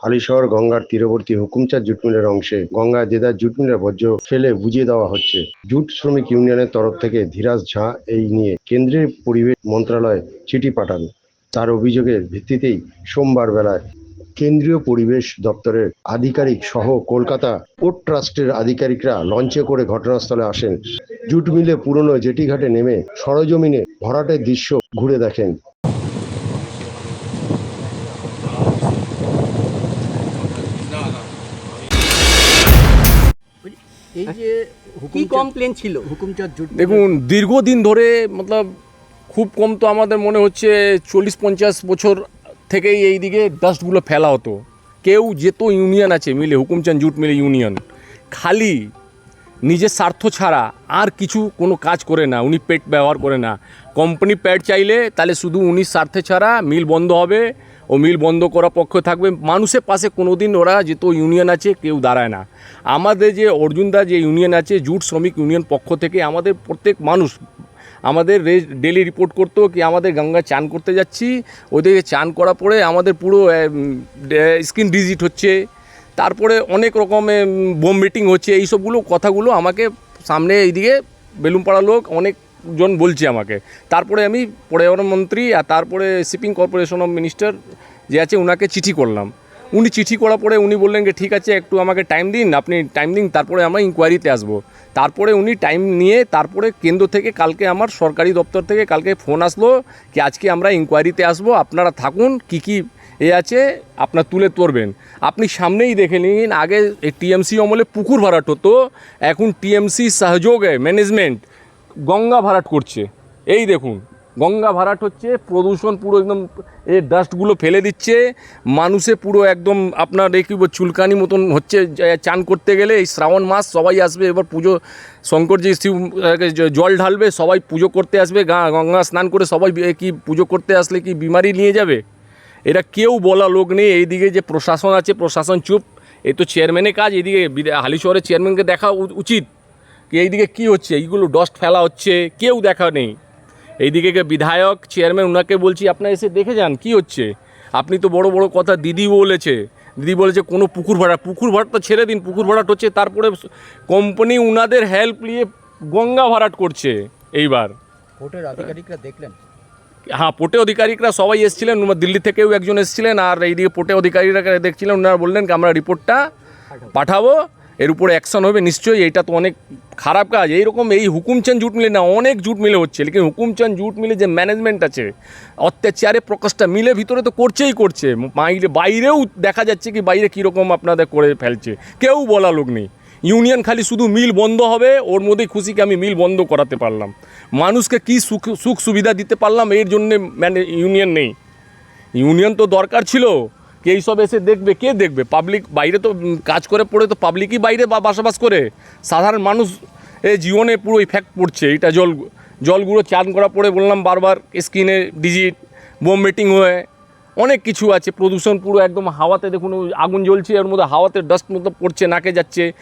হালিশহর গঙ্গার তীরবর্তী হুকুমচাঁদ জুট মিলের অংশে গঙ্গা দেদার জুট মিলের বর্জ্য ফেলে বুঝিয়ে দেওয়া হচ্ছে। জুট শ্রমিক ইউনিয়নের তরফ থেকে ধীরাজ ঝা এই নিয়ে কেন্দ্রীয় পরিবেশ মন্ত্রণালয়ে চিঠি পাঠান। তার অভিযোগের ভিত্তিতেই সোমবার বেলায় কেন্দ্রীয় পরিবেশ দপ্তরের আধিকারিক সহ কলকাতা পোর্ট ট্রাস্টের আধিকারিকরা লঞ্চে করে ঘটনাস্থলে আসেন। জুট মিলে পুরনো জেটিঘাটে নেমে সরজমিনে ভরাটের দৃশ্য ঘুরে দেখেন। এই যে কি কমপ্লেন ছিল? হুকুমচাঁদ জুট দেখুন দীর্ঘদিন ধরে মতলব খুব কম তো আমাদের মনে হচ্ছে চল্লিশ পঞ্চাশ বছর থেকেই এই দিকে ডাস্টগুলো ফেলা হতো। কেউ যেত ইউনিয়ন আছে মিলে হুকুমচাঁদ জুট মিলে ইউনিয়ন খালি নিজের স্বার্থ ছাড়া আর কিছু কোনো কাজ করে না, উনি পেট ব্যবহার করে না। কোম্পানি প্যাড চাইলে তাহলে শুধু উনি স্বার্থে ছাড়া মিল বন্ধ হবে ও মিল বন্ধ করা পক্ষ থাকবে। মানুষের পাশে কোনো দিন ওরা যেত ইউনিয়ন আছে কেউ দাঁড়ায় না। আমাদের যে অর্জুনদা যে ইউনিয়ন আছে, জুট শ্রমিক ইউনিয়ন পক্ষ থেকে আমাদের প্রত্যেক মানুষ, আমাদের ডেলি রিপোর্ট করতো কি আমাদের গঙ্গা চান করতে যাচ্ছি। ওদেরকে চান করার পরে আমাদের পুরো স্কিন ডিজিট হচ্ছে। তারপরে অনেক রকমের বোম মিটিং হচ্ছে এইসবগুলো কথাগুলো আমাকে সামনে এইদিকে বেলুমপাড়া লোক অনেকজন বলছে আমাকে। তারপরে আমি পর্যাবরণ মন্ত্রী আর তারপরে শিপিং কর্পোরেশন অফ মিনিস্টার যে আছে ওনাকে চিঠি করলাম। উনি চিঠি করার পরে উনি বললেন যে, ঠিক আছে, একটু আমাকে টাইম দিন, আপনি টাইম দিন, তারপরে আমরা ইনকোয়ারিতে আসব। তারপরে উনি টাইম নিয়ে তারপরে কেন্দ্র থেকে কালকে আমার সরকারি দপ্তর থেকে কালকে ফোন আসলো কি আজকে আমরা ইনকোয়ারিতে আসব, আপনারা থাকুন, কি কি এ আছে, আপনার তুলে তুলবেন। আপনি সামনেই দেখে নিন, আগে টিএমসি অমলে পুকুর ভাড়াট হতো, এখন টিএমসি সহযোগে ম্যানেজমেন্ট গঙ্গা ভরাট করছে। এই দেখুন, গঙ্গা ভরাট হচ্ছে, প্রদূষণ পুরো একদম, এ ডাস্টগুলো ফেলে দিচ্ছে, মানুষে পুরো একদম আপনার এই কি চুলকানি মতন হচ্ছে চান করতে গেলে এই শ্রাবণ মাস সবাই আসবে, এবার পুজো, শঙ্করজি শিব জল ঢালবে, সবাই পুজো করতে আসবে গঙ্গা স্নান করে সবাই কি পুজো করতে আসলে কি বিমারি নিয়ে যাবে? এটা কেউ বলা লোক নেই। এইদিকে যে প্রশাসন আছে, প্রশাসন চুপ। এই তো চেয়ারম্যানের কাজ, এইদিকে হালিশহরের চেয়ারম্যানকে দেখা উচিত। কি এইদিকে কি হচ্ছে? এইগুলো ডস্ট ফেলা হচ্ছে, কেউ দেখা নেই। এইদিকে বিধায়ক চেয়ারম্যান ওনাকে বলছি, আপনার এসে দেখে যান, কি হচ্ছে? আপনি তো বড় বড় কথা দিদি বলেছে। দিদি বলেছে, কোনো পুকুর ভাড়া পুকুর ভাড়া তো ছেড়ে দিন, পুকুর ভাড়াট হচ্ছে। তারপরে কোম্পানি উনাদের হেল্প নিয়ে গঙ্গা ভাড়াট করছে, এইবার। কোর্টের আধিকারিকরা দেখলেন? হ্যাঁ পোটে অধিকারিকরা সবাই এসেছিলেন দিল্লি থেকেও একজন এসেছিলেন, আর এইদিকে পোটে অধিকারীরা দেখছিলেন ওনারা বললেন আমরা রিপোর্টটা পাঠাবো, এর উপরে অ্যাকশন হবে, নিশ্চয়ই এটা তো অনেক খারাপ কাজ। এইরকম এই হুকুমচাঁদ জুট মিলে না, অনেক জুট মিলে হচ্ছে, লেকিন হুকুমচাঁদ জুট মিলে যে ম্যানেজমেন্ট আছে, অত্যাচারে প্রকাশটা মিলে ভিতরে তো করছেই করছে বাইরে বাইরেও দেখা যাচ্ছে কি, বাইরে কীরকম আপনাদের করে ফেলছে, কেউ বলা লোক নেই। ইউনিয়ন খালি শুধু মিল বন্ধ হবে, ওর মধ্যেই খুশিকে আমি মিল বন্ধ করাতে পারলাম। মানুষকে কি সুখ সুখ সুবিধা দিতে পারলাম, এর জন্যে মানে ইউনিয়ন নেই। ইউনিয়ন তো দরকার ছিল, কে এইসব এসে দেখবে, কে দেখবে? পাবলিক বাইরে তো কাজ করে পড়ে তো পাবলিকই বাইরে বা- বসবাস করে। সাধারণ মানুষ এ জীবনে পুরো ইফেক্ট পড়ছে এটা জল জলগুলো চান করা পড়ে বললাম বারবার স্কিনে ডিজিট বোম হয়ে, অনেক কিছু আছে, প্রদূষণ পুরো একদম হাওয়াতে দেখুন আগুন জ্বলছে, এর মধ্যে হাওয়াতে ডাস্ট মতো পড়ছে, নাকে যাচ্ছে।